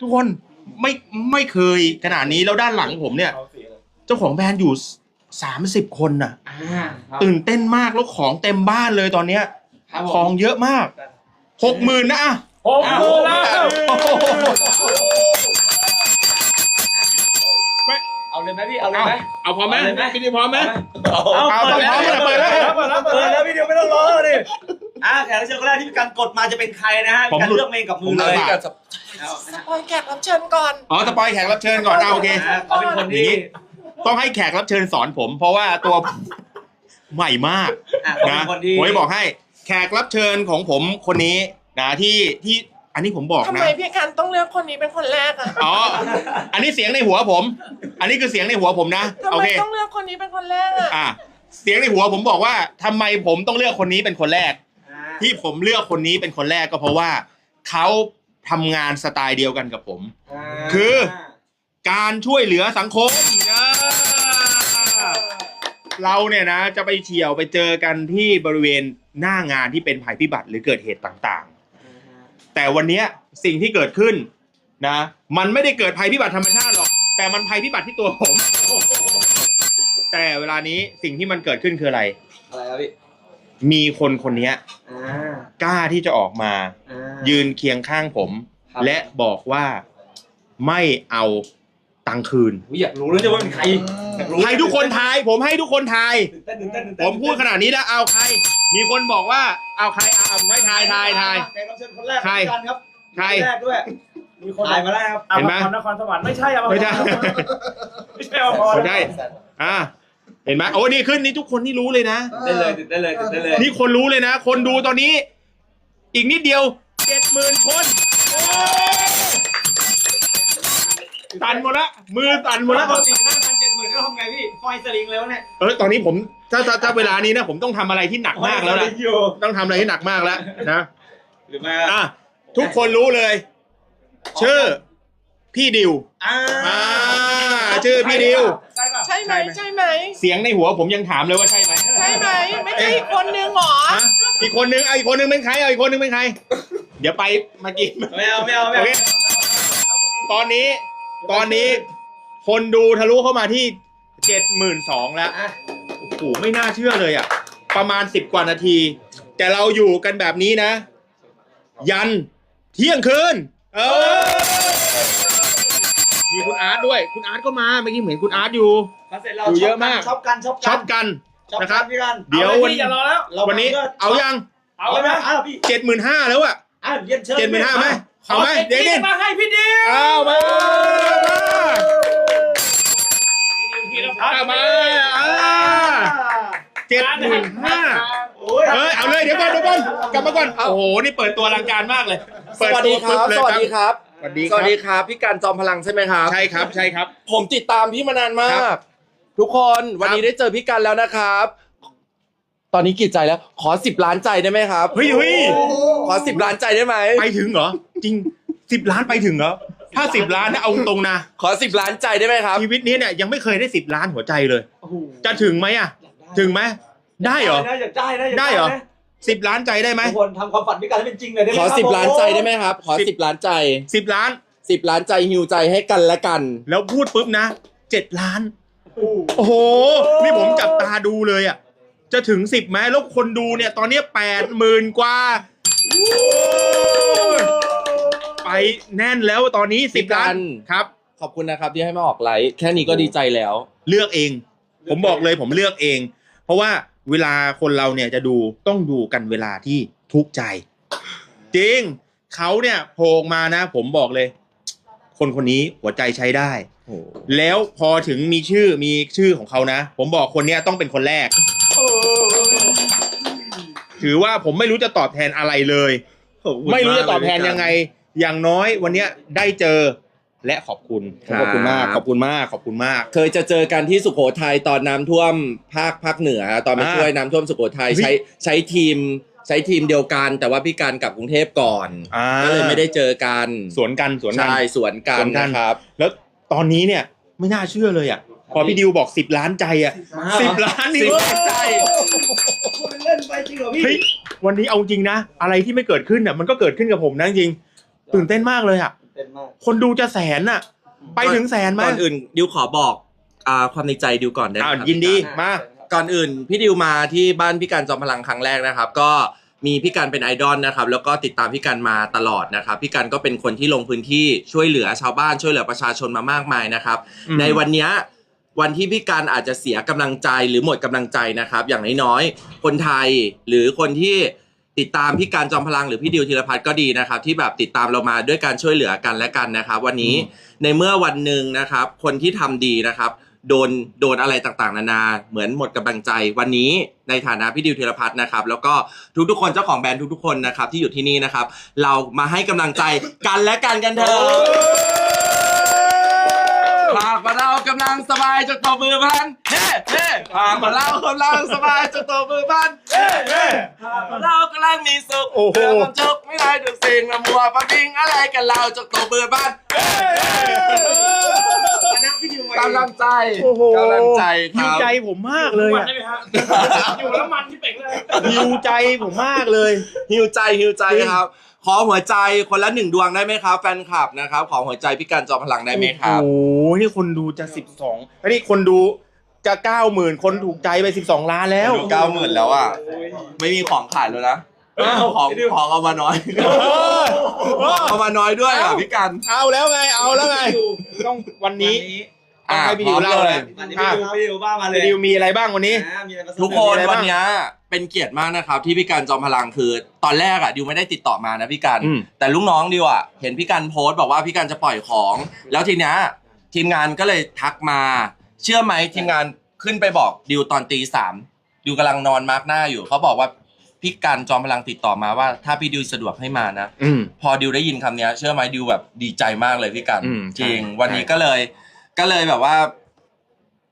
ทุกคนไม่ไม่เคยขนาดนี้แล้วด้านหลังผมเนี่ย เจ้าของแบรนด์อยู่สามสิบคนน่ะ อ่าครับตื่นเต้นมากแล้วของเต็มบ้านเลยตอนเนี้ย ครับขผองมเยอะมากหกหมื่นนะอะหกหมื่นแล้วโอ้โหเอาเลยไหมพี่เอาเลยเอาไหม เอาพร้อมไหมเอาเลยไหม พี่ดีพร้อมไหม เอาเอาต้องพร้อมแล้วเปิดแล้วเปิดแล้วเปิดแล้วพี่เดียวไม่ต้องรอเลย อะแขกรับเชิญคนแรกที่พี่การกดมาจะเป็นใครนะฮะพี่การเลือกเองกับมือเลยเอาสปอยแขกรับเชิญก่อน อ๋อสปอยแขกรับเชิญก่อนเอาโอเคนะเขาเป็นคนที่ต้องให้แขกรับเชิญสอนผม เพราะว่าตัวใหม่มากอะเขาเป็นะนคนที่ ผมจะบอกให้แขกรับเชิญของผมคนนี้นะที่ที่อันนี้ผมบอกทำนะ ไมพี่การต้องเลือกคนนี้เป็นคนแรกอะอ๋อ อันนี้เสียงในหัวผม อันนี้คือเสียงในหัวผมนะ ทำโอไมเค ต้องเลือกคนนี้เป็นคนแรกอะอะ เสียงในหัวผมบอกว่าทำไมผมต้องเลือกคนนี้เป็นคนแรกอ่า ที่ผมเลือกคนนี้เป็นคนแรกก็เพราะว่าเขาทำงานสไตล์เดียวกันกับผม คือ การช่วยเหลือสังคมนะเราเนี่ยนะจะไปเฉียวไปเจอกันที่บริเวณหน้างานที่เป็นภัยพิบัติหรือเกิดเหตุต่างๆ แต่วันเนี้ยสิ่งที่เกิดขึ้นนะ มันไม่ได้เกิดภัยพิบัติธรรมชาติหรอก แต่มันภัยพิบัติที่ตัวผม แต่เวลานี้สิ่งที่มันเกิดขึ้นคืออะไร อะไรครับพี่ มีคนคนเนี้ยอ่ากล้าที่จะออกมา อ่ายืนเคียงข้างผม ครับและบอกว่าไม่เอาตังค์คืน อุ๊ยอยากรู้แล้วจะว่าเป็นใครอยากรู้ให้ทุกคนทาย ผมให้ทุกคนทาย ตื่นเต้นตื่นเต้นตื่นผเต้นมพูดขนาดนี้แล้วเอาใคร มีคนบอกว่าเอาใครเอาผมให้ทายทายทาย แขกรับเชิญคนแรกใคร พี่การครับใคร นแรกด้วยมีคนถ่ายมาแล้วครับเอาเห็นไหมพรนครสวรรค์ไม่ใช่เอาไม่ใช่ ไม่ใช่เอาพรไม่ใช่ อ่า เห็นไหมโอ้นี่ขึ้นนี่ทุกคนนี่รู้เลยนะ ได้เลยตื่นเต้นเลยตื่นเต้นเลย นี่คนรู้เลยนะ คนดูตอนนี้ อีกนิดเดียวเจ็ดหมื่นคนโอ้ยตันหมดละมือตันหมดแล้ละวปกติหน้างานเจ็ดหมื่นก็ทำไงพี่คอยสลิงเลยวะเนี่ยเออตอนนี้ผมถ้าถ้าถ้าเวลานี้นะผมต้องทำอะไรที่หนักมากแล้วห้อยนะสงอยู่ต้องทำอะไรที่หนักมากแล้วนะหรือไม่อะทุกคนรู้เลย ชื่อ พี่ดิวอ่า อ่าชื่อพี่ดิวใช่ป่ะใช่ ไหมใช่ไหมเสียงในหัวผมยังถามเลยว่าใช่ไหมใช่ไหมไม่ใช่อีกคนนึงหรอฮะอีกคนนึงเอาอีกคนนึงเป็นใครเอาอีกคนนึงเป็นใคร เดี๋ยวไปเมื่อกี้ไม่เอาไม่เอาไม่โอเอาเคตอนนี้ตอนนี้คนดูทะลุเข้ามาที่เจ็ดหมื่นสองแล้วอะโอ้โหไม่น่าเชื่อเลยอะ ประมาณสิบกว่านาที แต่เราอยู่กันแบบนี้นะ ยันเที่ยงคืน เออ มีคุณอาร์ตด้วย คุณอาร์ตก็มาเมื่อกี้เหมือนคุณอาร์ตอยู่มาเสร็จเราอยู่เยอะมาก ช็อปกันช็อปช็กัอนปกันช็อปนะครับ พี่กันเดี๋ยวอาลวันพี่อย่ารอแล้วเราวันนี้ก็เอายังเอาเอาเลยไหมนะอ้าวพี่เจ็ดหมื่นห้าแล้วอะอ้าวเรียนเชิญเจ็ดหมื่นห้าไหมเอาไหมจ็เดี๋ยวดิมาให้พี่ดิวเอามามาพี่ดิวพีรพัฒน์เอามาอ่าเจ็ดหมื่นห้าโอ้ยเฮ้ยเอาเลยเดี๋ยวก่อนเดี๋ยวก่อนกลับมาก่อนโอ้โหนี่เปิดตัวอลังการมากเลยสเปิดวัสตัดีวครับเลยสวัสดีครับ สวัสดีคสรัวับสดีครับพี่การจอมพลังใช่ไหมครับ ใช่ครับใช่ครับ ผมติดตามพี่มานานมาครักบทุกคนวันนี้ได้เจอพี่กันแล้วนะครับ ตอนนี้กี่ใจแล้ว ขอสิบล้านใจได้ไหมครับเฮ้ยเฮ้ยขอสิบล้านใจได้ไหมไปถึงเหรอ จริงสิบล้านไปถึงเหรอถ้าสิบล้านเนี่ยเอาตรงนะขอสิบล้านใจได้ไหมครับชีวิตนี้เนี่ยยังไม่เคยได้สิบล้านหัวใจเลยจะถึงไหมอะถึงไหมได้เหรออยากได้นะอยากได้เหรอนะ สิบล้านใจได้ไหมทุกคนทำความฝันพี่กันให้เป็นจริงเลยได้ไหมขอครับสิบล้านใจได้ไหมผมครับ ขอสิบสิบล้านใจสิบล้าน สิบล้านใจฮิวใจให้กันและกัน แล้วพูดปุ๊บนะเจ็ดล้าน โอ้โห นี่ผมจับตาดูเลยอะ จะถึงสิบไหมแล้วคนดูเนี่ย ตอนนี้แปดหมื่นกว่าโอ้ยไปแน่นแล้วตอนนี้สิบล้านครับ ขอบคุณนะครับที่ให้มาออกไลฟ์แค่นี้ก็ดีใจแล้ว เลือกเอง ผมบอกเลยผมเลือกเอง เพราะว่า เวลาคนเราเนี่ยจะดูต้องดูกันเวลาที่ทุกข์ใจ จริงเขาเนี่ยโผล่มานะ ผมบอกเลย คนคนนี้หัวใจใช้ได้ แล้วพอถึงมีชื่อมีชื่อของเขานะ ผมบอกคนเนี้ยต้องเป็นคนแรก ถือว่าผมไม่รู้จะตอบแทนอะไรเลย ไม่รู้จะตอบแทนยังไง อย่างน้อยวันเนี้ยได้เจอ และขอบคุณขอบคุณมากขอบคุณมากขอบคุณมาก เคยจะเจอกันที่สุโขทัยตอนน้ำท่วมภาคภาคเหนือ ตอนไปอ่าช่วยน้ำท่วมสุโขทัยเฮ้ยใช้ใช้ทีมใช้ทีมเดียวกัน แต่ว่าพี่การกลับกรุงเทพก่อนอ่า ก็เลยไม่ได้เจอกันสวนกันสวนกัน ใช่สวนกัสนวนกัน นะครับ แล้วตอนนี้เนี่ยไม่น่าเชื่อเลยอะพอพี่ดิวบอกสิบล้านใจอะสิบล้านนี่สิบล้านใจคุณเล่นไปจริงเหรอพี่ เฮ้ยวันนี้เอาจริงนะ อะไรที่ไม่เกิดขึ้นอะมันก็เกิดขึ้นกับผมนะจริงตื่นเต้นมากเลยอะ เต้นมากคนดูจะแสนน่ะ ไปถึงแสนไหมก่อนอื่นดิวขอบอกอ่าความในใจดิวก่อนได้ไหมอ้าวครับยินดีพี่การมาก่อนอื่นพี่ดิวมาที่บ้านพี่การจอมพลังครั้งแรกนะครับ ก็มีพี่การเป็นไอดอลนะครับ แล้วก็ติดตามพี่การมาตลอดนะครับ พี่การก็เป็นคนที่ลงพื้นที่ช่วยเหลือชาวบ้านช่วยเหลือประชาชนมามากมายนะครับ อืม ในวันเนี้ยวันที่พี่การอาจจะเสียกำลังใจหรือหมดกำลังใจนะครับ อย่างน้อยๆคนไทยหรือคนที่ ติดตามพี่การจอมพลังหรือพี่ดิวธีรพัฒน์ก็ดีนะครับ ที่แบบติดตามเรามาด้วยการช่วยเหลือกันและกันนะครับ วันนี้ในเมื่อวันหนึ่งนะครับ คนที่ทำดีนะครับ โดนโดนอะไรต่างๆ นานา เหมือนหมดกำลังใจ วันนี้ในฐานะพี่ดิวธีรพัฒน์นะครับ แล้วก็ทุกๆคนเจ้าของแบรนด์ทุกๆคนนะครับ ที่อยู่ที่นี่นะครับ เรามาให้กำลังใจกันและกันกันเถอะหากว่าเรากำลังสบายจนตัวมือพัน เฮ้เฮ้หากว่าเรากำลังสบายจนตัวมือพันเฮ้เฮ้หากว่าเรากำลังมีสุขโอ้โห เรื่องความจุกไม่ได้ทุกสิ่งละมัวประพิงอะไรกันเราจนตัวมือพันเฮ้เฮ้คณะพี่ดิวกำลังใจโอ้โห กำลังใจคหิวรับใจผมมากเลยมันอะได้ไหมฮะอยู่แล้วมันที่เป่งเลยหิวใจผมมากเลย ฮิวใจฮิวใจครับ ขอหัวใจคนละหนึ่งดวงได้ไหมครับ แฟนคลับนะครับ ขอหัวใจพี่การจอมพลังได้ไหมครับ โอ้โหนี่คนดูจะสิบสองอันนี้คนดู จะเก้าหมื่นคนถูกใจไปสิบสองล้านแล้วดูเก้าหมื่นแล้วอะ ไม่มีของขายแล้วนะอ้าวของของเอามาน้อย เออเออ เอามาน้อยด้วยอะพี่กันเอาแล้วไงเอาแล้วไง ต้องวันนี้ อะให้พี่ดิวเล่าเลยวันนี้พี่ดิวพี่ดิวบ้ามาเลยดิวมีอะไรบ้างวันนี้ อ่ามีอะไรมาเสอทุกคนมีอะไรบ้างวันเนี้ยเป็นเกียรติมากนะครับ ที่พี่การจอมพลังคือ ตอนแรกอะดิวไม่ได้ติดต่อมานะพี่กัน อืม แต่ลูกน้องดิวอะเห็นพี่กันโพสต์บอกว่าพี่กันจะปล่อยของ แล้วทีเนี้ยทีมงานก็เลยทักมา เชื่อไหมทีมงานขึ้นไปบอกดิวตอนตีสามดิวกำลังนอนมาร์กหน้าอยู่เขาบอกว่าพี่กันจอมพลังติดต่อมาว่า ถ้าพี่ดิวสะดวกให้มานะ อืม พอดิวได้ยินคำเนี้ย เชื่อไหมดิวแบบดีใจมากเลยพี่กันอืมจริง ใช่วันนี้ก็เลย ก็เลยแบบว่า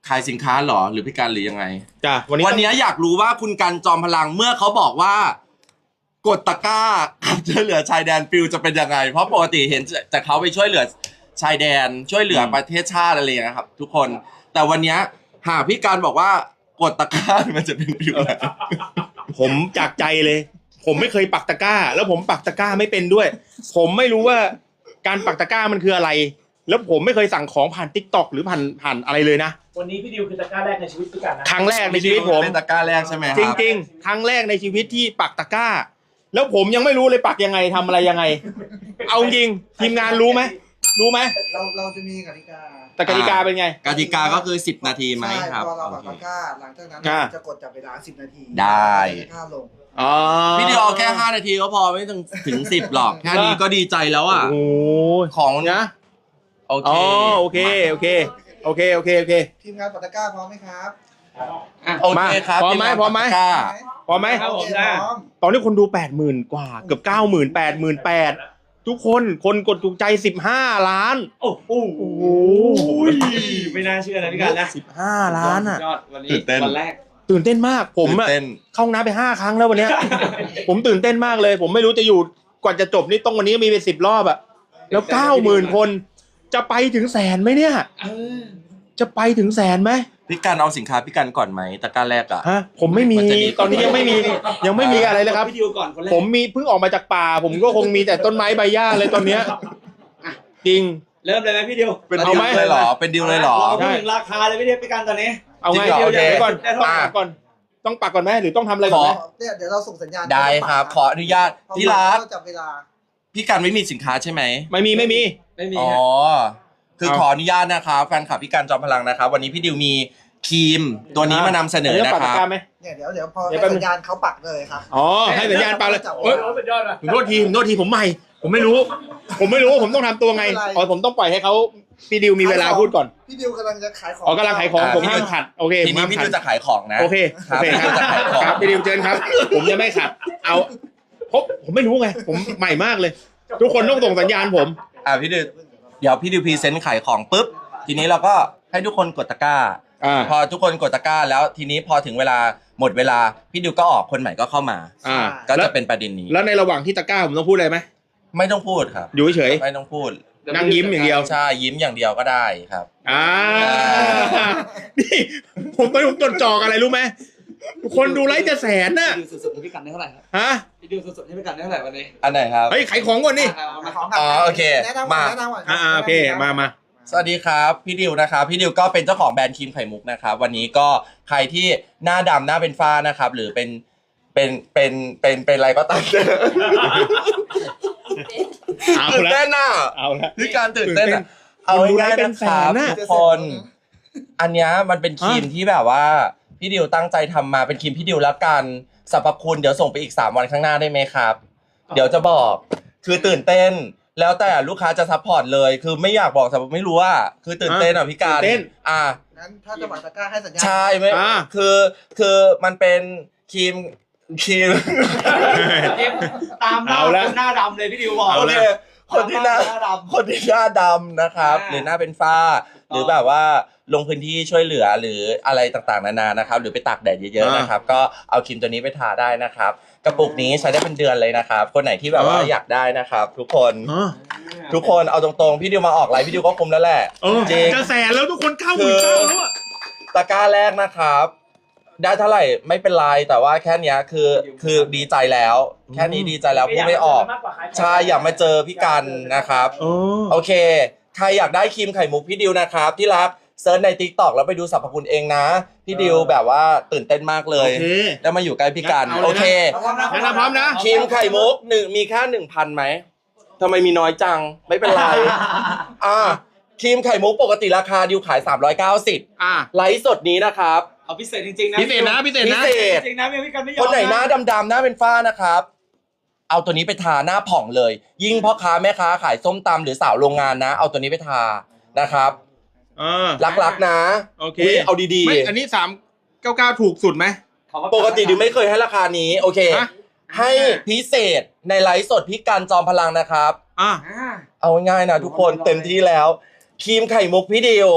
ขายสินค้าเหรอหรือพี่กันหรือยังไง จ้ะวันนี้วันนี้อยากรู้ว่าคุณกันจอมพลังเมื่อเขาบอกว่ากดตะกร้ากับช่วยเหลือชายแดนฟิลจะเป็นยังไง เพราะปกติเห็นแต่เขาไปช่วยเหลือชายแดนช่วยเหลือประเทศชาติอะไรอย่างเงี้ยครับ ทุกคน แต่วันเนี้ยหากพี่การบอกว่ากดตะกร้ามันจะเป็นฟิลไหนผมจากใจเลย ผมไม่เคยปักตะกร้า แล้วผมปักตะกร้าไม่เป็นด้วย ผมไม่รู้ว่าการปักตะกร้ามันคืออะไร แล้วผมไม่เคยสั่งของผ่านทิกตอกหรือผ่านผ่านอะไรเลยนะ วันนี้พี่ดิวคือตะกร้าแรกในชีวิตพี่กันนะครั้งแรกในชีวิตผม เป็นตะกร้าแรกใช่ไหมคจรับริงๆ ครั้งแรกในชีวิตที่ปักตะกร้า แล้วผมยังไม่รู้เลยปักยังไงทำอะไรยังไง เอาจริงทีมงานรู้ไหม รู้ไหมเราเราจะมีกติกาแต่กติกาเป็นไง กติกาก็คือ 10 นาทีไหมใช่ครับพอเราปักโอตะเคกร้าหลังจากนั้นอ่า จะกดจับเวลา10 นาทีได้ตะกร้าลง อ๋อพี่เดียวเอาแค่ 5 นาทีก็พอไม่ต้องถึง 10 หรอก แค่นี้ก็ดีใจแล้วอะ โอ้โหของนะ โอเค อ๋อโอเคโอเคโอเคโอเคโอเค ทีมงานปักตะกร้าพร้อมไหมครับโอเคครับพร้อมไหมทีงานพร้อมไหมปากกาพร้อมไหม ครับผม โอเคได้พร้อมตอนนี้คนดูแปดหมื่นกว่า เกือบเก้าหมื่นแปดหมื่นแปด ทุกคนคนกดถูกใจสิบห้าล้านโอ้โหโอ้โหไม่น่าเชื่อนะพี่กันนะสิบห้าล้านอะยอดวันนี้ตื่นเต้น วันแรก ตื่นเต้นมาก ผมอะตื่นเต้น เข้าห้องน้ำไปห้าครั้งแล้ววันเนี้ย ผมตื่นเต้นมากเลย ผมไม่รู้จะอยู่กว่าจะจบนี่ต้องวันนี้มีไปสิบรอบอะแล้วเก้าหมื่นคน จะไปถึงแสนไหมเนี่ยจะไปถึงแสนไหม พี่กันเอาสินค้าพี่กันก่อนไหมตะกร้าแรกอะ ฮะผมไม่มีมันจะดี ตอนนี้ยังไม่มียังไม่มีอะไรเลยครับ พี่ดิวก่อนคนแรกผมมีเพิ่งออกมาจากป่า ผมก็คงมีแต่ต้นไม้ใบหญ้าเลยตอนเนี้ยจริง เริ่มเลยไหมพี่ดิวเป็นเอาดิวไหม เลยเหรอ เป็นดิวเลยเหรอาพูดถึงราคาเลยพี่ดิวพี่กันตอนนี้ เอาไงจริงเหรอเดี๋ยวโอเค เดี๋ยวก่อนได้ต้องเท่าไหร่ปักก่อน ต้องปักก่อนไหมหรือต้องทำอะไรก่อนไหม เนี่ยเดี๋ยวเราส่งสัญญาณได้ครับ ขออนุญาตพอที่รักเราจับเวลาพี่กันไม่มีสินค้าใช่ไหมไม่มีไม่มี ไม่มีอ๋อ ฮะ คือเอาขออนุญาตนะครับแฟนคลับพี่กันจอมพลังนะครับ วันนี้พี่ดิวมีครีมตัวนี้มานำเสนอดี๋ยวนะปักคตะรับกร้าไหม เนี่ยเดี๋ยวเดี๋ยวพอเดี๋ยวให้แป๊บนึงสัญญาณเขาปักเลยครับ อ๋อ ให้สัญญาณปักเลยโอ้เอ้ยยสุดยอดว่ะผมโทษทีผมโทษทีผมใหม่ ผมไม่รู้ ผมไม่รู้ว่าผมต้องทำตัวไง ไม่เป็นไร อ๋อ ผมต้องปล่อยให้เขาพี่ดิวมีเวลาพูดก่อน พี่ดิวกำลังจะขายของอ๋อกำลังขายของอ่าผมพี่ห้าดิมวขัด โอเคทีผมนี้ห้ามพี่ขัดิดวจะขายของนะ โอเค ครัโอบเคครับพี่ดิวจะขายของครับพี่ดิวเชิญครับ ผมจะไม่ขัด เอาผมผมไม่รู้ไง ผมใหม่มากเลย ทุกคนต้องส่งสัญญาณผม อ่าพี่ดิวเดี๋ยวพี่ดิวพรีเซนต์ขายของปุ๊บ ทีนี้เราก็ให้ทุกคนกดตะกร้า อ่า พอทุกคนกดตะกร้า แล้วทีนี้พอถึงเวลาหมดเวลาพี่ดิวก็ออกคนใหม่ก็เข้ามา อ่าก็แล้วจะเป็นประเด็นนี้ แล้วในระหว่างที่ตะกร้าผมต้องพูดอะไรไหมไม่ต้องพูดครับ อยู่เฉยไม่ต้องพูดๆนั่งยิ้มอย่างเดียว ใช่ยิ้มอย่างเดียวก็ได้ครับ อ่า นี่ ผมไปผมจดจอกอะไรรู้ไหม คนดูไลฟ์จะแสนน่ะดิวสุดๆพี่กันได้เท่าไหร่ครับฮะพี่ดิวสุดๆให้พี่กันได้เท่าไหร่วันนี้อันไหนครับ เฮ้ยขายของก่อนนี่ขายของก่นอ๋อโอเคแนะนำก่อนมา แนะนำก่อนอ่าโอเคมามา สวัสดีครับ พี่ดิวนะครับ พี่ดิวก็เป็นเจ้าของแบรนด์ครีมไข่มุกนะครับวันนี้ก็ใครที่หน้าดำหน้าเป็นฝ้านะครับ หรือเป็นเป็นเป็นเป็นเป็นอะไรก็ตามเอาตื่นละเต้นน่ะเอาละพี่การตื่นเต้นอะตื่นเต้นเอาง่ายๆคนดูไลฟ์เป็นะนคแสรับนน่ะทุกคน อันเนี้ยมันเป็นครีมที่แบบว่า พี่ดิวตั้งใจทำมาเป็นครีมพี่ดิวแล้วกันสรรพคุณเดี๋ยวส่งไปอีก 3 วันข้างหน้าได้ไหมครับ เดี๋ยวจะบอกคือตื่นเต้น แล้วแต่ลูกค้าจะซัพพอร์ตเลย คือไม่อยากบอกแต่ไม่รู้ว่า คือตื่นเต้นอะพี่การตื่นเต้น อ่า งั้นถ้าจะปักตะกร้าให้สัญญาณ ใช่ไม่อ่า คือคือมันเป็นครีมครีมตามหน้าเอาละคนหน้าดำเลยพี่ดิวบอก เอาโอละเคคนที่หน้าตมหน้าดำคนที่หน้าดำนะครับ อ่า หรือหน้าเป็นฝ้า หรือแบบว่าลงพื้นที่ช่วยเหลือหรืออะไรต่างๆนานานะครับ หรือไปตากแดดเยอะๆอ่านนะครับ ก็เอาครีมตัวนี้ไปทาได้นะครับ กระปุกนี้ใช้ได้เป็นเดือนเลยนะครับ คนไหนที่แบบว่าอ่าอยากได้นะครับ ทุกคน อ๋อทุกคนเอาตรงๆ พี่ดิวมาออกไลฟ์พี่ดิวก็คุ้มแล้วแหละเออจริง จะแสนแล้วทุกคนเก้าหมื่นเก้าแล้วอะ ตะกร้าแรกนะครับ ได้เท่าไหร่ไม่เป็นไรแต่ว่าแค่เนี้ยคือคือดีใจแล้ว แค่นี้ดีใจแล้วพูดไม่ออก ใช่อยากมาเจอพี่กันนะครับ โอ้ โอเค ใครอยากได้ครีมไข่มุกพี่ดิวนะครับ ที่รักเซิร์ชใน t ิ k t o k แล้วไปดูสรรพคุณเองนะ พี่ดิวแบบว่าตื่นเต้นมากเลโอย เคได้มาอยู่ใกล้พี่กันงั้นเอาเลยนะ โอเคพร้อมนะงั้นเราพร้อมนะ ครีมไข่มุกหนึ่งมีแค่หนึ่งพันไหมทำไมมีน้อยจังไม่เป็นไร อ่าครีมไข่มุกปกติราคาดิวขาย 390อะไลฟ์สดนี้นะครับ เอาพิเศษจริงๆนะพิเศษนะพิเศษพินะ เศษ จริงๆนะพี่กันไม่ยอมคนไหนหน้าดำๆหน้าเป็นฝ้านะครับ เอาตัวนี้ไปทาหน้าผ่องเลย ยิ่งพ่อค้าแม่ค้าขายส้มตำหรือสาวโรงงานนะ เอาตัวนี้ไปทานะครับ เออรักๆนะโอเคอุ๊ยเอาดีไม่อันนี้สามเก้าเก้าถูกสุดไหม ๆ ปกติดิวไม่เคยให้ราคานี้ โอเค ฮะ ให้พิเศษในไลฟ์สดพี่กันจอมพลังนะครับ อะ อ่า เอาง่ายๆนะทุกคนเต็มที่แล้ว ครีมไข่มุกพี่ดิว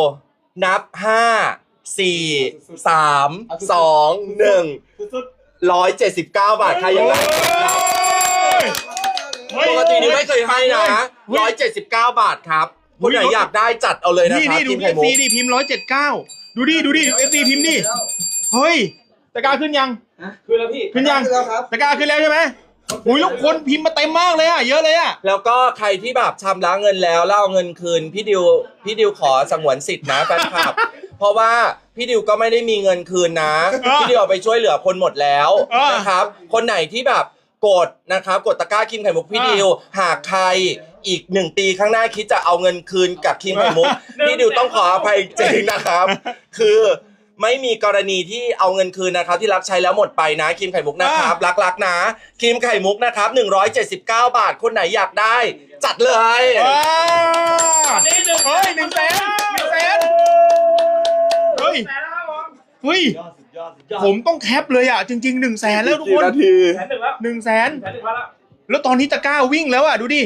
นับ5 4 3 2 1สุด179บาทใครยังไง เฮ้ยปกติดิวไม่เคยให้นะเฮ้ย179 บาทครับเฮ้คนย ไหนอยากได้จัดเอาเลยนะนี่ครับนี่คดูรีมเอไข่ฟมุซีกดิพิมพ์ร้อยเจ็ดเก้าดูดิดูดิเอฟซีพิมพ์ดิเฮ้ยตะกร้าขึ้นยังๆคือแล้วพี่ ขึ้นยังขึ้นแล้วครับ ตะกร้าขึ้นแล้วใช่ไหมอุ้ยแล้วคนพิมพ์มาเต็มมากเลยอะเยอะเลยอะ แล้วก็ใครที่แบบชำระเงินแล้วแล้วเอาเงินคืนพี่ดิวพี่ดิวขอสงวนสิทธิ์นะแฟนคลับ เพราะว่าพี่ดิวก็ไม่ได้มีเงินคืนนะพี่ดิวเอาไปช่วยเหลือคนหมดแล้วนะครับ คนไหนที่แบบ กดนะครับกดตะกร้าครีมไข่มุกพี่ดิวหากใครอีกหนึ่งปีข้างหน้าคิดจะเอาเงินคืนกับครีมไข่มุกพี่ดิวต้องขออภัยจริงนะครับ คือไม่มีกรณีที่เอาเงินคืนนะครับ ที่รับใช้แล้วหมดไปนะครีมไข่มุกนะครับ รักๆนะครีมไข่มุกนะครับ179 บาทคนไหนอยากได้ จัดเลยว้าวเฮ้ยหนึ่งแสนหนึ่งแสนเฮ้ยเฮ้ย ยอดสุดยอดสุดยอดผมต้องแคปเลยอะ จริงๆหนึ่งแสนแล้วทุกคนแสนหนึ่งแล้วหนึ่งแสนแสนหนึ่งแล้วแล้วตอนนี้ตะกร้าวิ่งแล้วอะดูดิ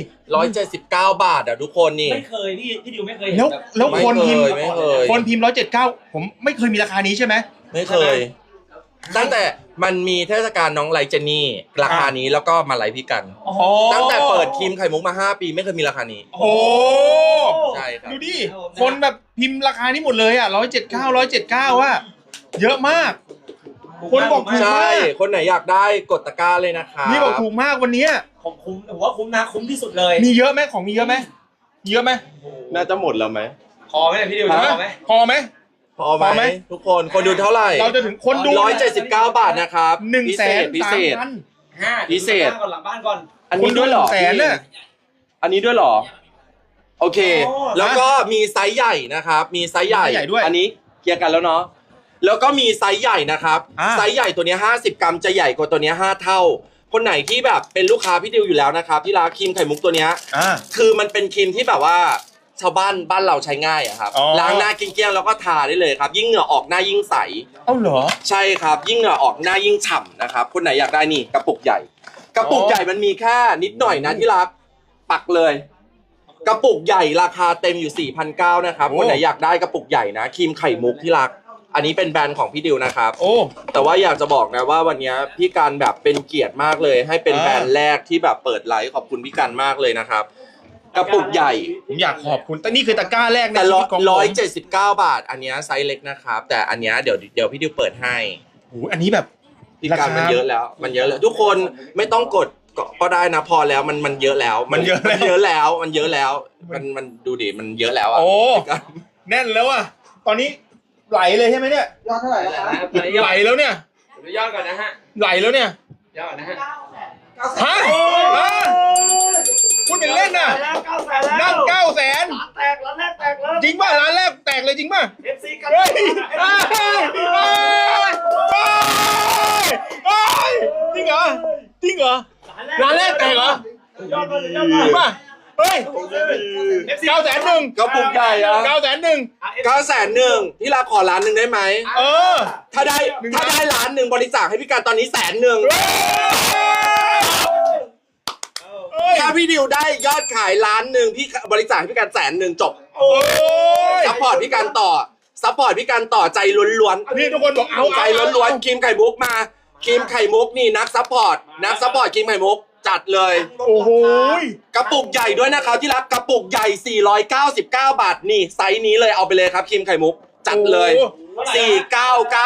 179บาทอะทุกคนนี่ ไม่เคยพี่พี่ดิวไม่เคยเห็นแล้วบบแล้วไม่คนพิมพ์เคยไม่เคย คนพิมพ์ร้อยเจ็ดเก้าผมไม่เคยมีราคานี้ใช่ไหม ไม่เคย ตั้งแต่มันมีเทศกาลน้องไลท์เจนนี่ราคานี้แล้วก็มาไลฟ์พี่กัน โอ้โหตั้งแต่เปิดครีมไข่มุกมา5ปีไม่เคยมีราคานี้ โอ้โหใช่ครับ ดูดิ คนแบบพิมพ์ราคานี้หมดเลยอะร้อยเจ็ดเก้าร้อยเจ็ดเก้าอะ เยอะมาก คนบอกถูกใช่ มากคนไหนอยากได้กดตะกร้าเลยนะครับนี่บอกถูกมากวันเนี้ยผมคุ้มผมว่าคุ้มนะคุ้มที่สุดเลยมีเยอะไหมของมีเยอะไหมมีเยอะไหมน่าจะหมดแล้วไหมพอไหมเนี่ยพี่ดิวพอไหมพอไหม พอไหพอไหม มทุกคนคนดูเท่าไหร่เราจะถึงคนดูร้อยเจ็ดสิบเก้าบาทนะครับหนึ่งพิแสเศนษพิสาเศมษ พัน ห้าพิเศษ ก่อนหลังบ้านก่อน อันนี้ด้วยเหรอคนดูหนึ่งแสนน่ะ อันนี้ด้วยเหรอ โอเค โอ้ แล้วก็มีไซส์ใหญ่นะครับ มีไซส์ใหญ่ไซส์ใหญ่ด้วย อันนี้เคลียร์กันแล้วเนาะ แล้วก็มีไซส์ใหญ่นะครับ อ่า ไซส์ใหญ่ตัวเนี้ย50 กรัมจะใหญ่กว่าตัวเนี้ย5เท่า คนไหนที่แบบเป็นลูกค้าพี่ดิวอยู่แล้วนะครับที่ร้านครีมไข่มุกตัวเนี้ยอ่า คือมันเป็นครีมที่แบบว่าชาวบ้านบ้านเราใช้ง่ายอะครับอ๋อ ล้างหน้าเกลี้ยงๆแล้วก็ทาได้เลยครับ ยิ่งเหงื่อออกหน้ายิ่งใส เอ้าเหรอ ใช่ครับ ยิ่งเหงื่อออกหน้ายิ่งฉ่ำนะครับ คนไหนอยากได้นี่กระปุกใหญ่ กระปุกอ๋อใหญ่มันมีแค่นิดหน่อยนะที่รักปักเลย กระปุกใหญ่ราคาเต็มอยู่4,900นะครับคนไหนอยากได้กระปุกใหญ่นะครีมไข่มุกที่รัก อันนี้เป็นแบรนด์ของพี่ดิวนะครับ โอ้ แต่ว่าอยากจะบอกนะว่าวันนี้พี่การแบบเป็นเกียรติมากเลย ให้เป็นอ่าแบรนด์แรกที่แบบเปิดไลฟ์ขอบคุณพี่การมากเลยนะครับกระปุกใหญ่ ผมอยากขอบคุณ แต่นี่คือตะกร้าแรกในแต่ชีร้อวิยตของผมร้อยเจ็ดสิบเก้าบาท อันเนี้ยไซส์เล็กนะครับ แต่อันเนี้ยเดี๋ยวเดี๋ยวพี่ดิวเปิดให้ โอ้โหอันนี้แบบ พี่การราคามัมันเยอะแล้ว มันเยอะแล้วทุกคนไม่ต้องกดก็ก็ได้นะพอแล้วมันมันเยอะแล้วมันเยอะแล้ว มันเยอะแล้ว มันเยอะแล้ว มันมันดูดิมันเยอะแล้วอะโอ้ พี่การแน่นแล้วอะ ตอนนี้ ไหลเลยใช่ไหมเนี่ย ยอดเท่าไหร่แล้วครับไหลแล้วเนี่ยยอดก่อนนะฮะไหลแล้วเนี่ยยอดก่อนนะฮะฮะฮะพูดเป็นเล่นน่ะแล้วเก้าแสนแล้วนั่งเก้าแสนแตกแล้วแรกแตกแล้วจริงป่ะร้านแรกแตกเลยจริงป่ะเอฟซีกันเฮ้ยเฮ้ยเฮ้ยเฮ้ยเฮ้ยจริงเหรอจริงเหรอร้านแรกแตกเหรอยอดเลยยอดจเลริยงป่ะ เฮ้ยเอฟซีเก้าแสนหนึ่งกระปุกใหญ่อะเก้าแสนหนึ่งเก้าแสนหนึ่งพี่ลาขอล้านหนึ่งได้ไหม เออ ถ้าได้ถ้าได้ล้านหนึ่งบริจาคให้พี่การตอนนี้แสนหนึ่งเฮ้ยถ้าพี่ดิวได้ยอดขายล้านหนึ่งพี่บริจาคให้พี่การแสนหนึ่งจบโอ้ยซัพพอร์ตพี่การต่อซัพพอร์ตพี่การต่อใจล้วนนี่ทุกคนบอกเอาๆใจเอาล้วนๆครีมไข่มุกมาครีมไข่มุกนี่นักซัพพอร์ตนักซัพพอร์ตครีมไข่มุก จัดเลย โอ้โหยกระปุกใหญ่ด้วยนะครับที่รักกระปุกใหญ่ 499 บาทนี่ไซส์นี้เลยเอาไปเลยครับครีมไข่มุกจัดเลย โอ้โห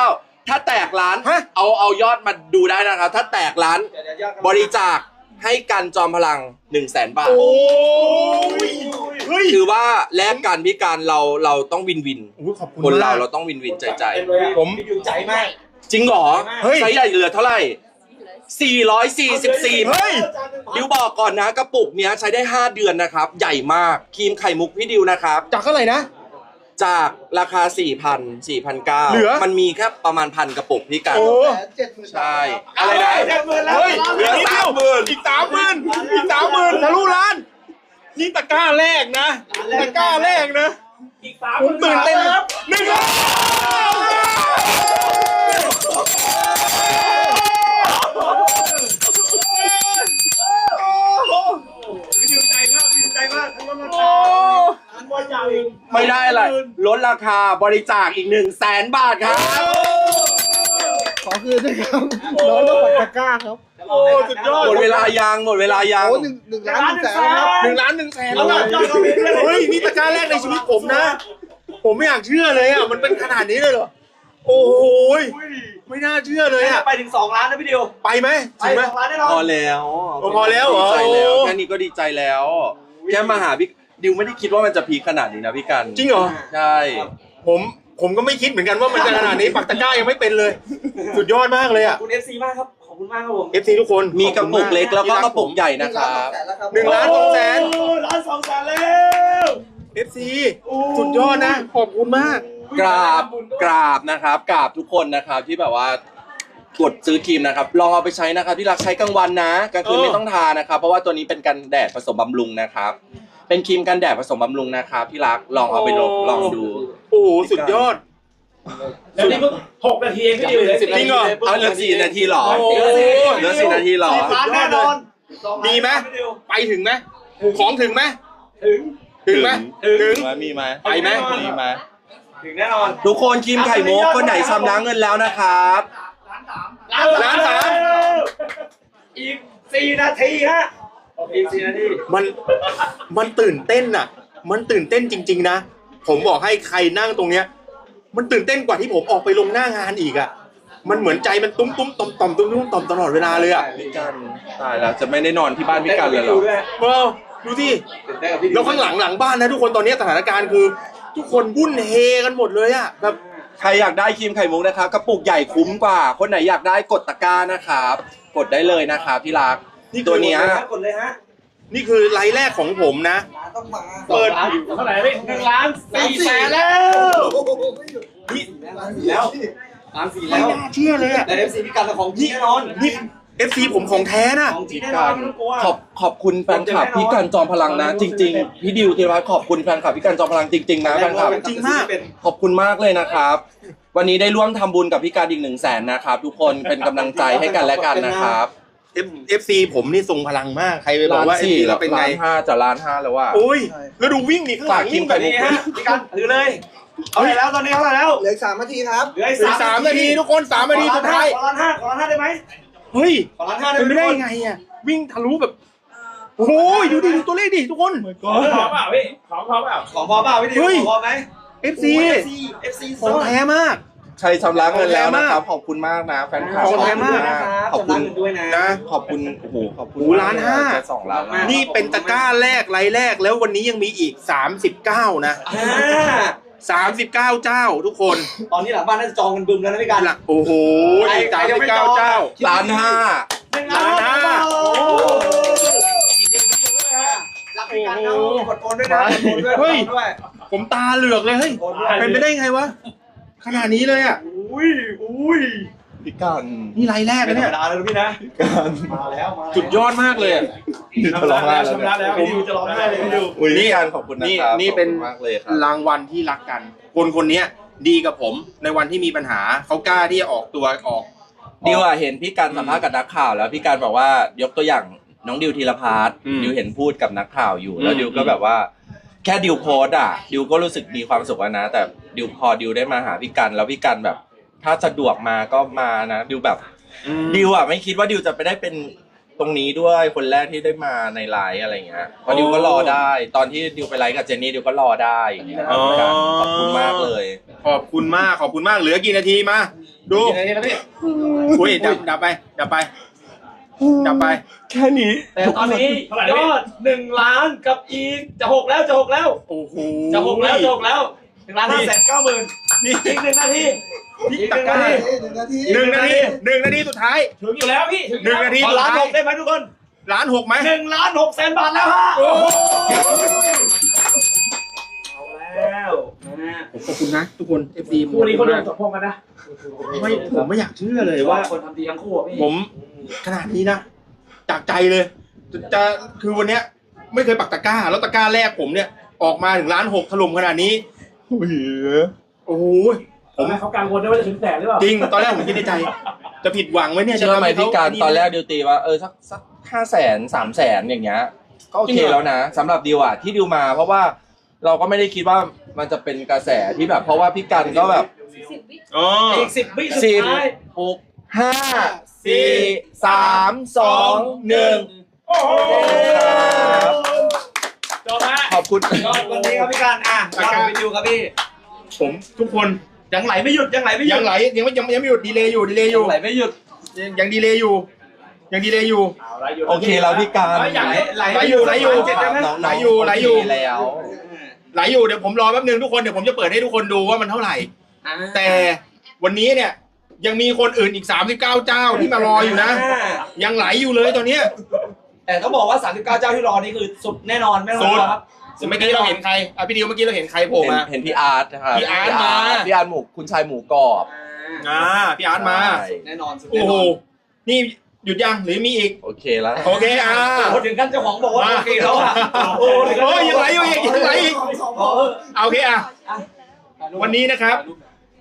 499 ถ้าแตกร้านฮะ เอาเอายอดมาดูได้นะครับ ถ้าแตกร้านบริจาคให้กันจอมพลัง 1 0 0 0 0แสนบาท โอ้ยเฮ้ยคือว่าแลกกันพิการเราเราต้องวินวิน โอ้ยขอบคุณคนเรามกเราต้องวินวินใจใจ ผมพี่ดิวใจมาก จริงเหรอเฮ้ยไซส์ใหญ่เหลือเท่าไหร่ 444 เฮ้ย ดิวบอกก่อนนะกระปุกเนี้ยใช้ได้ 5 เดือนนะครับ ใหญ่มากครีมไข่มุกพี่ดิวนะครับ จากเท่าไหร่นะ จากราคา 4,000 4,900เหลือ มันมีแค่ประมาณพันกระปุกพี่กันโอ้แสนเจ็ดหมื่นใช่อะไรนะแจ็คเมือแล้วเฮ้ยเหลือนิดดียวสามหมื่นอีกสามหมื่นอีกสามหมื่นทะลุล้าน นี่ตะกร้าแรกนะ ตะกร้าแรกนะ อีกสามผมตื่นเต้นครับหนึ่งล้าน พี่ดิวใจมากพี่ดิวใจมากทั้งรถราโอ้คาทั้งบริจาคอีกไม่ได้อะไรลดราคาบริจาคอีก1 0 0 0 0แสนบาทครับขอคืนด้วยครับน้อยกว่าปากตะกร้าครับโอ้สุดยอดหมดเวลายังหมดเวลายังโอ้หนึ่งหนึ่งล้านหนึ่งแสนครับหนึ่งล้านหนึ่งแสนแล้แล้ววยอดคอมเมนต์ด้วยเฮ้ยนี่ตะกร้าแรกในชีวิตผมนะ ผมไม่อยากเชื่อเลยอะมันเป็นขนาดนี้เลยเหรอ โอ้โหยไม่น่าเชื่อเลยอะไปถึงสองล้านนะพี่ดิวไปไหมไปถึงไหม สองล้านแน่นอน พอแล้วพอแล้วเหรอดีใจแล้วโอ้ แค่นี้ก็ดีใจแล้วแค่มาหาพี่ดิวไม่ได้คิดว่ามันจะพีคขนาดนี้นะพี่กันจริงเหรอ ใช่ผมผมก็ไม่คิดเหมือนกันว่ามันจะขนาดนี้ ปักตะกร้ายังไม่เป็นเลย สุดยอดมากเลยขออะบคุณ FC มากครับ ขอบคุณมากครับผม FC ทุกคน มีกระปุกเล็กแล้วก็กระปุกใหญ่หนึ่นะงคล้านรัสอบงแสนแล้วครับ หนึ่งล้านสองแสนโอ้ล้านสองแสนแล้ว FC สุดยอดนะ ขอบคุณมาก กราบกราบนะครับกราบทุกคนนะครับที่แบบว่ากดซื้อครีมนะครับลองเอาไปใช้นะครับที่รักใช้กลางวันนะกลางคืนเออไม่ต้องทานะครับ เพราะว่าตัวนี้เป็นกันแดดผสมบำรุงนะครับ เป็นครีมกันแดดผสมบำรุงนะครับที่รักลองเอาไปลองลองดูโอ้โหสุดยอดแล้วนี่เพิ่งหกนาทีเองพี่ดิวเหลือสิบจริงเหรอเอาเหลือสี่นาทีเหรอโอ้โหเหลือสี่นาทีเหรอล้านแน่นอนสองล้านมีไหมพี่ดิวไปถึงไหมของถึงไหมถึงถึงไหมถึงถึงมีไหมไปไหมมีไหม ถึงแน่นอนทุกคนครีมไข่มุกคนไหนชำระเงินแล้วนะครับล้านสาม อีกสี่นาทีฮะอีกสี่นาทีมันมันตื่นเต้นอะ มันตื่นเต้นจริง ๆ นะ ผมบอกให้ใครนั่งตรงเนี้ย มันตื่นเต้นกว่าที่ผมออกไปลงหน้างานอีกอะ มันเหมือนใจมันตุ้มตุ้มต่อมต่อมตุ้มตุ้มต่อมตลอดเวลาเลยอะพี่กันตายแล้วจะไม่ได้นอนที่บ้านพี่กันเลยเหรอ เออดูสิแล้วข้างหลังหลังบ้านนะทุกคนตอนนี้สถานการณ์คือ ทุกคนวุ่นเฮกันหมดเลยอะแบบ ใครอยากได้ครีมไข่มุกนะครับกระปุกใหญ่คุ้มกว่า คนไหนอยากได้กดตะกร้านะครับ กดได้เลยนะครับที่รักนี่คือ ตัวเนี้ยกดเลยฮะนี่คือไลฟ์แรกของผมนะล้านต้องมาเปิดเท่าไหร่พี่หนึ่งล้านสี่แสนแล้วโอ้โหนี่ แล้วล้านสี่ไม่แล้วน่าเชื่อเลยอะแต่ FC พี่กันของจริงแน่นอน นี่ FC ผมของแท้นะของจริงพี่แน่นอกันนไม่ต้องกลัวขอบขอบคุณแฟนคลับพี่กันจอมพลังนะ จริง ๆ พี่ดิวธีรวัฒน์ขอบคุณแฟนคลับพี่กันจอมพลังจริงๆนะแฟนคลับจริงมากขอบคุณมากเลยนะครับ วันนี้ได้ร่วมทำบุญกับพี่การอีกหนึ่งแสนนะครับ ทุกคนเป็นกำลังใจให้กันและกันนะครับ F FC ผมนี่ทรงพลังมากใครไปบอกว่าสี่ FC เราเป็นไงล้านห้าจะล้านห้าแล้วว่าโอ้ยแล้วดูวิ่งนี่ข้างหลังฝากทีวิ่มงไข่แบบมุนี่กฮะพี่กันถือเลยเอาไหร่แล้วตอนนี้เท่าไหร่แล้วเหลืออกสามนาทีครับเหลืออีกเหลือสามนาทีทุกคนสามนาทีสุดท้ายขอล้านห้าขอล้านห้าได้ไหม เฮ้ยขอล้านห้าได้เป็นไหมไม่ได้ไงอะวิ่งทะลุแบบโอ้ยดูดิดูตัวเลขดิทุกคน ของพอเปล่าพี่ของพอเปล่าของพอเปล่าพี่ดิวเฮ้ย ของพอไหม FC FC ของแท้มากใครชำระเงินแล้วนะครับ ขอบคุณมากนะแฟนคลับขอบคุณมากขอบคุณจำนำด้วยนะ นะ ขอบคุณโอ้โหขอบคุณโอ้โหล้านห้า จะสองล้านแล้ว นี่เป็นตะกร้าแรกไลน์แรกแล้ววันนี้ยังมีอีก 39 นะ อ่า 39เจ้าทุกคนตอนนี้หลังบ้านน่าจะจองกันบึมแล้วนะพี่กันหลักโอ้โหใครอีกใครยังไม่39จองเจ้าล้านห้าล้านห้ารักพี่กันครับกดโอนด้วยนะกดโอนด้วยเฮ้ยกดโอนด้วยผมตาเหลือกเลยเฮ้ยกดโอนด้วยเป็นไปได้ไงวะขนาดนี้เลยอะอุ้ยอุ้ย พี่กันนี่ไลน์แรกไม่นะธรเนี่รยมดาเลยนะพี่นะกันมาแล้วมาแล้วสุดยอดมากเลยอะจะร้องไห้แล้วชำระเนี่ยแล้วพี่ดิวจะร้องไห้เลยพี่ดิว อุ้ยพี่กันขอบคุณนะนี่ครับนี่เป็น ขอบคุณมากเลยครับรางวัลที่รักกัน คนคนเนี้ยดีกับผมในวันที่มีปัญหาเขากล้าที่จะออกตัวออก ดิวอะเห็นพี่การสัมภาษณ์กับนักข่าว แล้วพี่การบอกว่ายกตัวอย่างน้องดิวธีรพัฒน์อืมดิวเห็นพูดกับนักข่าวอยู่ แล้วอืม ดิวก็แบบว่า แค่ดิวโพสต์อะดิวก็รู้สึกมีความสุขแล้วนะ แต่ดิวพอดิวได้มาหาพี่กันแล้วพี่กันแบบ ถ้าสะดวกมาก็มานะดิวแบบดิวอะไม่คิดว่าดิวจะไปได้เป็นตรงนี้ด้วยคนแรกที่ได้มาในไลฟ์อะไรเงี้ยเพราะดิวก็รอได้ ตอนที่ดิวไปไลฟ์กับเจนนี่ดิวก็รอได้อย่างเงี้ยครับพี่กันขอบคุณมากเลย ขอบคุณมากขอบคุณมากเหลือกี่นาทีมาดูกี่นาทีแล้วพี่อุ้ยดับดับไปดับไปดับไป แค่นี้แต่ตอนนี้ยอดหนึ่งล้านกับอีกจะหกแล้วจะหกแล้วโอ้โหจะหกแล้วจะหกแล้วหนึ่งล้านห้าแสนเก้าหมื่นนี่อีกหนึ่งนาที อีกหนึ่งตะกร้านาทีหนึ่งนาทีหนึ่งนาทีหนึ่งนาทีสุดท้ายถึงอยู่แล้วพี่ถึงหนึ่งนาทีขอล้านหกได้ไหมทุกคนล้านหกไหมหนึ่งล้านหกแสนบาทแล้วฮะโอ้โหเอาแล้วนะฮะผมขอบคุณนะทุกคน FC คู่นี้เขาโดนสมพงษ์กันนะไม่ผมไม่อยากเชื่อเลยว่าว่าคนทำดีทั้งคู่อะพี่ผมขนาดนี้นะจากใจเลยจะจะคือวันเนี้ย ไม่เคยปักตะกร้า แล้วตะกร้าแรกผมเนี่ย ออกมาถึงล้านหกถล่มขนาดนี้โอ้ยโอ้โห ผผมมเขากังวลด้วยว่าจะถึงแสนหรือเปล่าจริง ตอนแรกผมคิดในใจ จะผิดหวังไหมเนี่ยเชื่อไหมจะทำให้เขาพี่การตอนแรกดิวตีว่าเออสักสักห้าแสนสามแสนอย่างเงี้ยก็โอจริเคงเหรอแล้วนะสำหรับดิวอะที่ดิวมา เพราะว่าเราก็ไม่ได้คิดว่ามันจะเป็นกระแสที่แบบ เพราะว่าพี่กันก็แบบอ๋ออีกสิบวิสุดสิบท้ายหกห้าสี่สามสองหนึ่งโอ้โหครับจบฮะขอบคุณยอดวันนี้ครับพี่การอะยอดของพี่ดิวครับพี่ผมทุกคน ยังไหลไม่หยุดยังไหลไม่หยุยัดงไหลยังไม่ยังยังไม่หยุดดีเลยอยู่ดีเลยอยัยู่งไหลไม่หยุดยังยังดีเลยอยู่ ยังดีเลยอยู่ โอเคแล้วพี่การอยากให้ไหลไหลอยู่ไหลอยู่ เจ็ดได้ไหมน้องๆไหลอยู่ไหลอยู่โเคแล้ว ไหลอยู่เดี๋ยวผมรอแป๊บนึงทุกคนเดี๋ยวผมจะเปิดให้ทุกคนดูว่ามันเท่าไหร่แต่วันนี้เนี่ยยังมีคนอื่นอีก 39 เจ้าที่มารออยู่นะ ยังไหลอยู่เลยตอนเนี้ย แต่ต้องบอกว่า 39 เจ้าที่รอนี่คือสุดแน่นอนไม่ต้องสุดรอครับ เมื่อกี้เราเห็นใครอะพี่ดิวเมื่อกี้เราเห็นใครโผล่เห็นมา เห็นพี่อาร์ตนะครับพี่อาร์ตมา พี่อาร์ตหมูคุณชายหมูกรอบอ่าพี่อาร์ตมาใช่แน่นอนสุดโอ้แน่นโหอนนี่หยุดยังหรือมีอีก โอเคแล้ว โอเคอ่าโอ้ถึงขั้นเจ้าของบอกว่ามา โอเคแล้วอะโอ้ถึงขั้นโอ้ยยังไหลอยู่อีกยังไหลอีก เออเอาโอเคอะ วันนี้นะครับ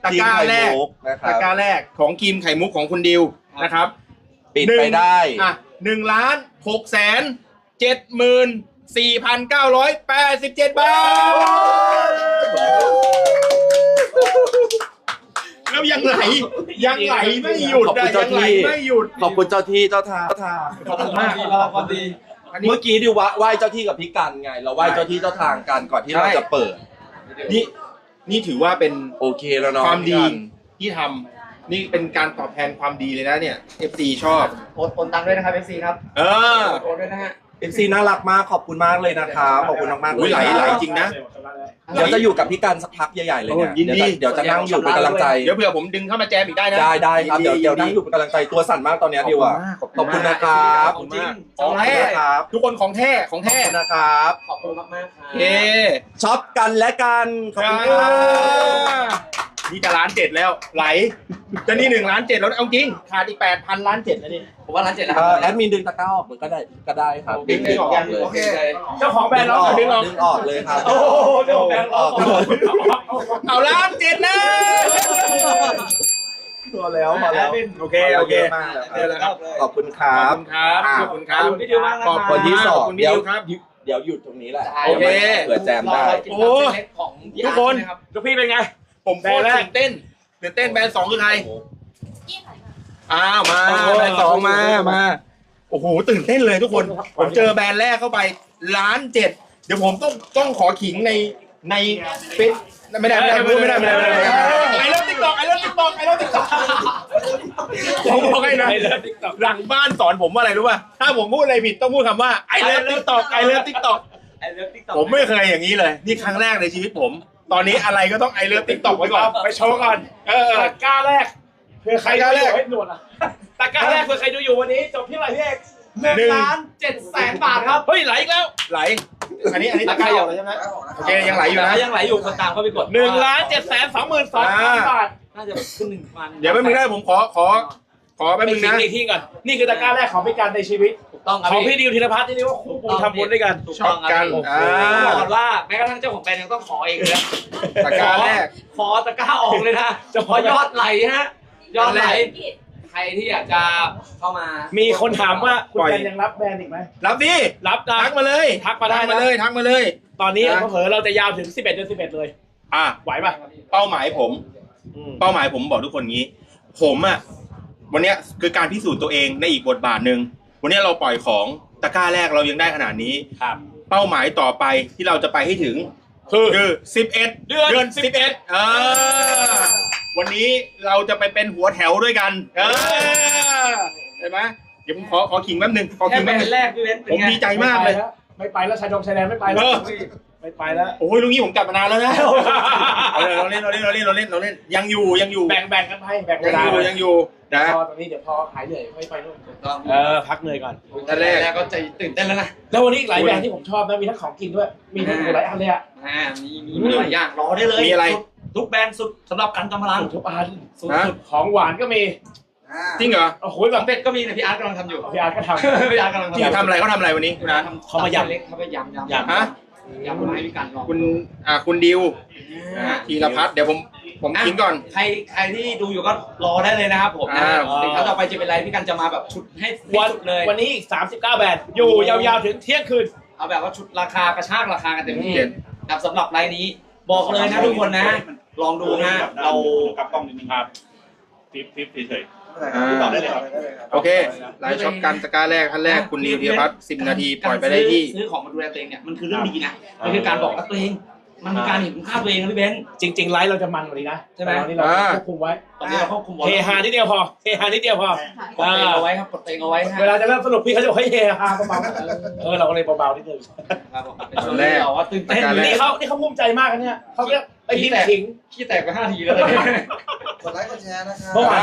ตะกร้าแรก ทีมไข่มุนะคตะรับกร้าแรกของครีมไข่มุกของคุณดิวนะครับปิดหนึ่งไปได้อะหนึ่งล้านหกแสนเจ็ดหมื่น สี่พันเก้าร้อยแปดสิบเจ็ดบาท แล้วยังไหล ยังไหลไม่หยุดขอบคุอะณเจ้ายังไหลที่ ไม่หยุด ขอบคุณเจ้าที่เจ้าทางเจ้าทางขอบคุณมากเราความดี อันนี้ เมื่อกี้ดิวไหว้เจ้าที่กับพี่กันไง เราไหว้เจ้าที่เจ้าทางกันก่อนที่เราจะเปิด นี่นี่ถือว่าเป็นโอเคแล้วเนาะความดีพี่กันที่ทำนี่เป็นการตอบแทนความดีเลยนะเนี่ย FC ชอบ โอนโอนตังค์ด้วยนะครับเอฟซีครับ เออ โอนด้วยนะฮะเอฟซีน่ารักมากขอบคุณมากเลยนะครับขอบคุณมากๆเลอุ๊ยยไหลไหลจริงนะ เดี๋ยวจะอยู่กับพี่กันสักพักใหญ่ๆเลยเนี่ยโอ้ยินดี เดี๋ยวจะเดี๋ยวจะนั่งอยู่เป็นกำลังใจ เดี๋ยวเผื่อผมดึงเข้ามาแจมอีกได้นะ ได้ได้ครับเดี๋ยวเดี๋ยวนั่งดีอยู่เป็นกำลังใจตัวสั่นมากตอนเนี้ยดิวอะขอบคุณนะครับขอบคุณมากขอบคุณมากของแท้ครับทุกคนของแท้ของขอบแท้คุณนะครับ ขอบคุณมากมากๆครับเย้ช็อปกันและกันขอบคุณครับ นี่จะล้านเจ็ดแล้วไหล จะนี่หนึ่งล้านเจ็ดแล้วเอาจริงขาดอีกแปดพันล้านเจ็ดแล้วนี่ ผมว่าร้านเจ็ดแล้วคเอ่รับอแอดมินดึงตะกร้าออกมันก็ได้ก็ได้ครับดึงดึงออกดึงเลยโอเค เจ้าของแบรนด์เราดึดึงงออออกกดึงออกเลยครับ โอ้โหเจ้าของแบรนด์เราเอาล้านเจ็ดนะตัวแล้วมาแล้วโอเคโอเค มากแล้วเดี๋ยวนะครับ ขอบคุณครับขอบคุณครับ ขอบคุณครับขอบคุณพี่ดิวมากนะขอบคนที่สองขอบคุณพี่ดิวครับ เดี๋ยวหยุดตรงนี้แหละโอเค เผื่อแจมได้รอกินตามเส้นเล็กของพี่ทุกคนอาร์ตใช่ไหมรับลูกพี่เป็นไง ผมโคตรตื่นเต้นตื่นเต้นแบรนด์สองคือใครอ้าวมาโอ้โหแบรนด์สองมามาโอ้โหตื่นเต้นเลยทุกคน ผมเจอแบรนด์แรกเข้าไปล้านเจ็ดเดี๋ยวผมต้องต้องขอขิงในในเฟซไม่ได้ไม่ได้พูดไม่ได้ไม่ได้ไม่ได้ไม่ได้ไอ้เลิฟติ๊กตอกไอเลิฟติ๊กตอกไอเลิฟติ๊กตอกผมบอกให้นะหลังบ้านสอนผมว่าอะไรรู้ป่ะถ้าผมพูดอะไรผิดต้องพูดคำว่าไอเลิฟติ๊กตอกไอเลิฟติ๊กตอกไอ้เรื่องติ๊กต็อกผมไม่เคยอย่างนี้เลย นี่ครั้งแรกในชีวิตผม ตอนนี้อะไรก็ต้องไอเลิฟติ๊กตอกไว้ก่อนไปโชว์ก่อน เออตะกร้าแรกเพื่อใครตะกร้าแรกให้หนวดอะตะกร้าแรกเพื่อใครดูอยู่วันนี้จบที่อะไรพี่เอกหนึ่งล้านเจ็ดแสนบาทครับเฮ้ยไหลอีกแล้วไหล อันนี้อันนี้ตะกร้าออกเลยใช่ไหมโอเคยังไหลอยู่นะยังไหลอยู่คนตามเข้าไปกดหนึ่งล้านเจ็ดแสนสองหมื่นสองพันบาทน่าจะขึ้นหนึ่งพันเดี๋ยวแป๊บนึงได้ผมขอขอ ขอแป๊บนึงนะ อีกทีก่อน นี่คือตะกร้าแรกของพี่การในชีวิต ถูกต้องครับของพี่ดิวธีรพัฒน์ที่นี่ว่าโอ้โหทำบุญด้วยกัน ถูกช็ต้อองปกันครับอ่าต้องบอกก่อนว่าแม้กระทั่งเจ้าของแบรนด์ยังต้องขอเองเลยนะตะกร้าแรก ขอตะกร้าออกเลยนะจะพอยอดไหลฮะ ยอดไหล ใครที่อยากจะเข้ามา มีมีคนถามว่าคุณปล่อย กันยังรับแบรนด์อีกไหม รับดิรับนะทักมาเลยทักมาได้ทักนะมาเลยทักมาเลย ตอนนี้นะ เผลอๆเราจะยาวถึง 11เดือน11 เลย อะไหวป่ะ เป้าหมายผมอืมเป้าหมายผมบอกทุกคนงี้ ผมอะ วันเนี้ยคือการพิสูจน์ตัวเองในอีกบทบาทหนึ่งวันเนี้ยเราปล่อยของตะกร้าแรกเรายังได้ขนาดนี้ครับ เป้าหมายต่อไปที่เราจะไปให้ถึงคือคือสิบเอ็ดเดือนสิบเอ็ดเออวันนี้เราจะไปเป็นหัวแถวด้วยกัน เออเห็นไหมเดี๋ยวผมขอขอขิงแป๊บหนึงขอแค่ขิงแบรแป๊บหนึนงด์แรกพี่เบนซ์เป็นผมไงดีใจมากเลย ไม่ไปแล้วชายดงชายแดนไม่ไปเอแล้วอ ไม่ไปแล้วโอ้ยลุงนี้ผมกลับมานานแล้วนะเอาเลยเราเล่นเราเล่นเราเล่นเราเล่นเราเล่นยังอยู่ยังอยู่แบ่งแบ่งกันไปแบ่งเวยังลาอยู่ยังอยู่นะพอตอนนี้เดี๋ยวพอหายเหนื่อยไม่ไปนู่นถูกต้องเออพักเหนื่อยก่อนอันแรกก็ใจตื่นเต้นแล้วนะแล้ววันนี้อีกหลายแบรนด์ที่ผมชอบนะมีทั้งของกินด้วยมีทั้งหลายอันเลยอะอ่ามีมีมีหลายอย่างรอได้เลยมีอะไรสุดทุกแบรนด์สุดสำหรับกันจำพลังทุกอันสุฮะดๆของหวานก็มีจริงเหรอโอ้โหสแบอบงเป็ดก็มีนะพี่อาร์ตกำลังทำอยู่พี่อาร์ตก็ทพี่อาร์ตกำลังจริงทำทำอะไรเขาทำอะไรวันนี้คุณนัทเขามายำเล็กเขาไปยำยำยำฮะ ยำมาให้พี่กันลองคุณอ่าคุณดิวอ่าอ่าธีรพัฒน์เดี๋ยวผมผมกินก่อน ใครใครที่ดูอยู่ก็รอได้เลยนะครับผมนะอ่า สินค้าต่อไปจะเป็นอะไรพี่กันจะมาแบบชุดให้ำวันสุดเลยวันนี้อีก 39 แบรนด์อยู่ยาวๆถึงเที่ยงคืน เอาแบบว่าชุดราคากระชากราคากันเต็มที่เด็ดครับสำหรับไลน์นี้บอกเลยนะทุกคนนะ ลองดูนะเรากับกล้องนิดนึงครับฟิปฟิปเฉยอ่า ต่อได้เลยครับโอเคไลน์ช็อปกันตะกร้าแรกขั้นแรกคุณดิวธีรพัฒน์สิบนาทีปล่อยไปได้ที่ซื้อของมาดูแลตัวเองเนี่ยมันคือเรื่องดีนะมันคือการบอกรักตัวเองมันคือการเห็นคุณค่าตัวเองนะพี่เบนซ์จริงๆไลฟ์เราจะมันกว่านี้นะใช่ไหมแต่ตอนนี้เราอ่าควบคุมไว้ตอนนี้เราควบคุมเฮฮานิดเดียวพอเฮฮานิดเดียวพอกดตัวเองเอาไว้ครับกดตัวเองเอาไว้ฮะเวลาจะเริ่มสนุกพี่เขาจะบอกให้เฮฮาเบาๆเออเราก็เลยเบาๆนิดนึงครับผมเป็นช่วงที่เราว่าตื่นเต้นตะกร้าแรกนี่เขานี่เขาภูมิใจมากนะเนี่ยเขาเรียกไอ้พิมพ์ขิงขี้แตกไปห้าทีแล้วเลยกดไลค์กดแชร์นะครับเมื่อวาน